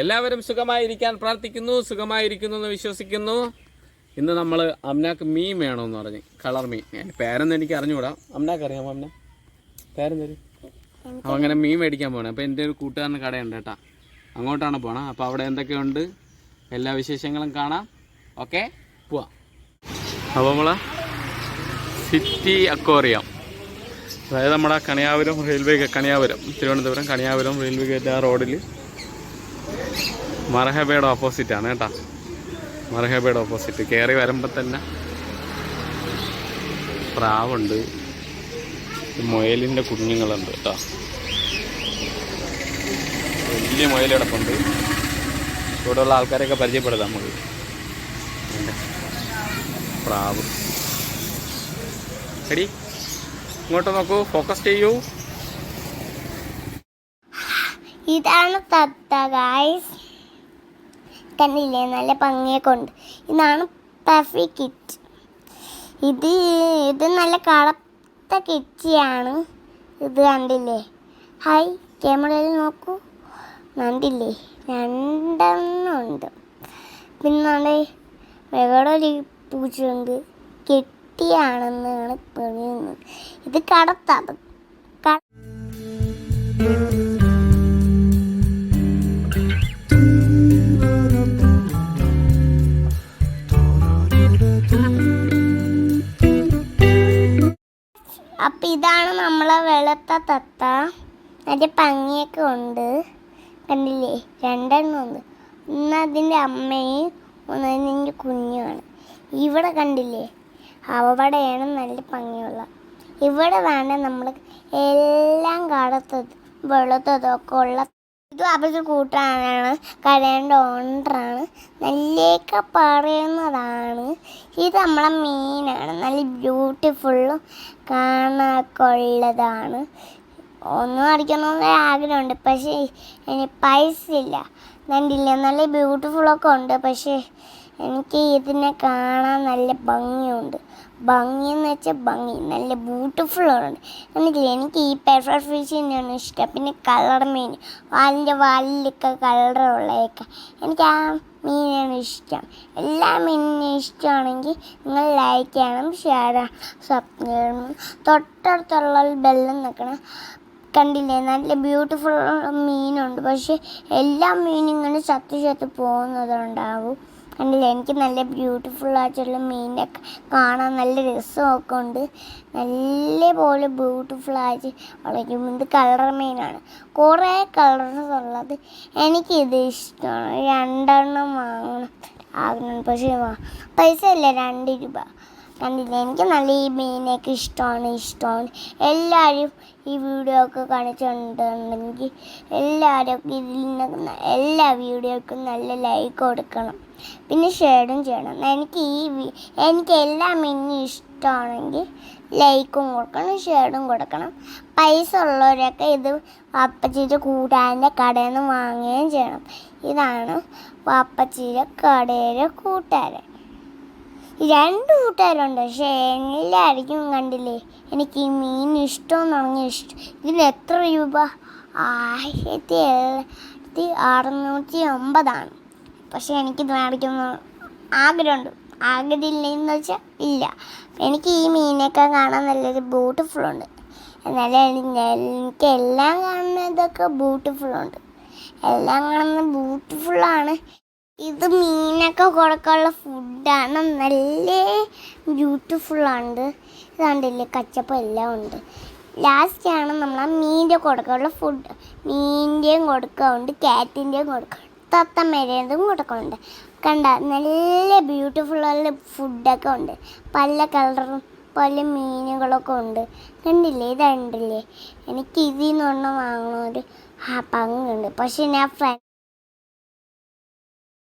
എല്ലാവരും സുഖമായിരിക്കാൻ പ്രാർത്ഥിക്കുന്നു സുഖമായിരിക്കുന്നു എന്ന് വിശ്വസിക്കുന്നു. ഇന്ന് നമ്മൾ അമ്നാക്ക് മീൻ വേണമെന്ന് പറഞ്ഞ് കളർ മീൻ. പേരെന്ന് എനിക്ക് അറിഞ്ഞുകൂടാ. അമ്നാക്ക് അറിയാമോ അമ്ന? പേരെന്തരും? അപ്പോൾ അങ്ങനെ മീൻ മേടിക്കാൻ പോകണം അപ്പോൾ എന്റെ ഒരു കൂട്ടുകാരന്റെ കടയുണ്ട് കേട്ടാ. അങ്ങോട്ടാണ് പോകണം അപ്പോൾ അവിടെ എന്തൊക്കെയുണ്ട്? എല്ലാ വിശേഷങ്ങളും കാണാം. ഓക്കെ? പോവാം. അപ്പോൾ നമ്മൾ സിറ്റി അക്വോറിയം. അതായത് നമ്മുടെ Kaniyapuram railway Kaniyapuram Thiruvananthapuram Kaniyapuram railway gate ആ റോഡിൽ മറഹബയുടെ ഓപ്പോസിറ്റാണ് കേട്ടോ. മറഹബയുടെ ഓപ്പോസിറ്റ് കയറി വരുമ്പോൾ തന്നെ പ്രാവുണ്ട്. മുയലിന്റെ കുഞ്ഞുങ്ങളുണ്ട് കേട്ടോ. വലിയ മുയൽ കിടപ്പുണ്ട്. ഇവിടെയുള്ള ആൾക്കാരെയൊക്കെ പരിചയപ്പെടുത്താം നമുക്ക്. പ്രാവ്. എടി ഇങ്ങോട്ട് നോക്കൂ. ഫോക്കസ് ചെയ്യൂ. ഇതാണ് തത്ത ഗായ്സ് കണ്ടില്ലേ നല്ല ഭംഗിയൊക്കെ ഉണ്ട്. ഇതാണ് പഫി കിറ്റ് ഇത് ഇത് നല്ല കളത്ത കിറ്റിയാണ്. ഇത് കണ്ടില്ലേ? ഹായ് ക്യാമറയിൽ നോക്കൂ. കണ്ടില്ലേ? രണ്ടെണ്ണമുണ്ട് പിന്നെ വേറെ ഒരു പൂച്ചയുണ്ട്. കെട്ടിയാണെന്നാണ് പറയുന്നത്. ഇത് കടത്തത് ക അപ്പൊ ഇതാണ് നമ്മളെ വെളുത്ത തത്ത. അതിന്റെ ഭംഗിയൊക്കെ ഉണ്ട്. കണ്ടില്ലേ? രണ്ടെണ്ണം ഉണ്ട്. ഒന്ന് അതിന്റെ അമ്മയും ഒന്ന് അതിന്റെ കുഞ്ഞുമാണ്. ഇവിടെ കണ്ടില്ലേ? അവിടെയാണ് നല്ല ഭംഗിയുള്ള. ഇവിടെ വേണ്ട നമ്മൾ എല്ലാം കടത്തത് വെളുത്തതൊക്കെ ഉള്ള ഇത് അവരുടെ കൂട്ടാനാണ്. കടേന്റെ ഓണറാണ്. നല്ലൊക്കെ പറയുന്നതാണ്. ഇത് നമ്മളെ മീനാണ്. നല്ല ബ്യൂട്ടിഫുള്ളും കാണാനൊക്കെ ഒന്നും അടിക്കണമെന്ന് ആഗ്രഹമുണ്ട്. പക്ഷേ എനിക്ക് പൈസ ഇല്ല കണ്ടില്ല? നല്ല ബ്യൂട്ടിഫുള്ളൊക്കെ ഉണ്ട്. പക്ഷേ എനിക്ക് ഇതിനെ കാണാൻ നല്ല ഭംഗിയുണ്ട്. ഭംഗി എന്ന് വെച്ചാൽ ഭംഗി. നല്ല ബ്യൂട്ടിഫുൾ ആണ്. എന്നിട്ടില്ല എനിക്ക് ഈ പെർഫർ ഫിഷ് തന്നെയാണ് ഇഷ്ടം. പിന്നെ കളർ മീൻ. വാലിന്റെ വാലിലൊക്കെ കളറുള്ളതൊക്കെ എനിക്ക് ആ മീനാണ് ഇഷ്ടം. എല്ലാ മീനിനും ഇഷ്ടമാണെങ്കിൽ നിങ്ങൾ ലൈക്ക് ചെയ്യണം ഷെയർ ചെയ്യണം ചെയ്യണം തൊട്ടടുത്തുള്ള ബെല്ലം നിൽക്കണം കണ്ടില്ലേ? നല്ല ബ്യൂട്ടിഫുൾ മീനുണ്ട്. പക്ഷേ എല്ലാ മീനും ഇങ്ങനെ ചത്തു ചത്ത് പോകുന്നതുണ്ടാവും കണ്ടില്ലേ? എനിക്ക് നല്ല ബ്യൂട്ടിഫുൾ ആയിട്ടുള്ള മീനിനെ കാണാൻ നല്ല രസമൊക്കെ ഉണ്ട്. നല്ല പോലെ ബ്യൂട്ടിഫുൾ ആയിട്ട് വളരും ഇത് കളർ മീനാണ്. കുറേ കളേഴ്സ് ഉള്ളത് എനിക്കിത് ഇഷ്ടമാണ്. രണ്ടെണ്ണം വാങ്ങണം. ആഗ്രഹം. പക്ഷേ പൈസ ഇല്ല രണ്ട് രൂപ. കണ്ടില്ലേ എനിക്ക് നല്ല ഈ മീനൊക്കെ ഇഷ്ടമാണ് ഇഷ്ടമാണ്. എല്ലാവരും ഈ വീഡിയോ ഒക്കെ കാണിച്ചിട്ടുണ്ടെങ്കിൽ എല്ലാവരും ഇതിൽ നിന്ന് എല്ലാ വീഡിയോക്കും നല്ല ലൈക്ക് കൊടുക്കണം. പിന്നെ ഷെയറും ചെയ്യണം. എനിക്ക് ഈ എനിക്ക് എല്ലാ മീനും ഇഷ്ടമാണെങ്കിൽ ലൈക്കും കൊടുക്കണം ഷെയറും കൊടുക്കണം. പൈസ ഉള്ളവരൊക്കെ ഇത് വാപ്പച്ചീരെ കൂട്ടാന്റെ കടയിൽ നിന്ന് വാങ്ങുകയും ചെയ്യണം. ഇതാണ് വാപ്പച്ചീരെ കടയിലെ കൂട്ടുകാരൻ രണ്ട് കൂട്ടുകാരുണ്ട്. പക്ഷേ എല്ലാവർക്കും കണ്ടില്ലേ എനിക്ക് ഈ മീൻ ഇഷ്ടമെന്ന് പറഞ്ഞ ഇഷ്ടം. ഇതിന് എത്ര രൂപ? ആയിരത്തി എഴുപത്തി അറുന്നൂറ്റി ഒമ്പതാണ് പക്ഷേ എനിക്കിത് മേടിക്കുന്ന ആഗ്രഹമുണ്ട്. ആഗ്രഹമില്ലെന്ന് വെച്ചാൽ ഇല്ല. എനിക്ക് ഈ മീനൊക്കെ കാണാൻ നല്ലൊരു ബ്യൂട്ടിഫുൾ ഉണ്ട് എന്നാലും എനിക്ക് എല്ലാം കാണുന്നതൊക്കെ ബ്യൂട്ടിഫുൾ ഉണ്ട് എല്ലാം കാണുന്നത് ബ്യൂട്ടിഫുള്ളാണ്. ഇത് മീനൊക്കെ കൊടുക്കാനുള്ള ഫുഡാണ് നല്ല ബ്യൂട്ടിഫുൾ ആണ് ഇതാണ്ടല്ലേ കച്ചപ്പം എല്ലാം ഉണ്ട്. ലാസ്റ്റാണ് നമ്മൾ ആ മീന്റെ കൊടുക്കാനുള്ള ഫുഡ് മീന്റെയും കൊടുക്കാറുണ്ട് കാറ്റിന്റെയും കൊടുക്കാറുണ്ട് തത്തമ്മേരേതും കൊടുക്കുന്നുണ്ട് കണ്ട നല്ല ബ്യൂട്ടിഫുൾ ഉള്ള ഫുഡൊക്കെ ഉണ്ട്. പല കളറും പല മീനുകളൊക്കെ ഉണ്ട്. കണ്ടില്ലേ ഇതുണ്ടല്ലേ എനിക്ക് ഇതിൽ നിന്നൊന്നും വാങ്ങണ ഒരു പക്ഷേ ഞാൻ ഫ്രണ്ട്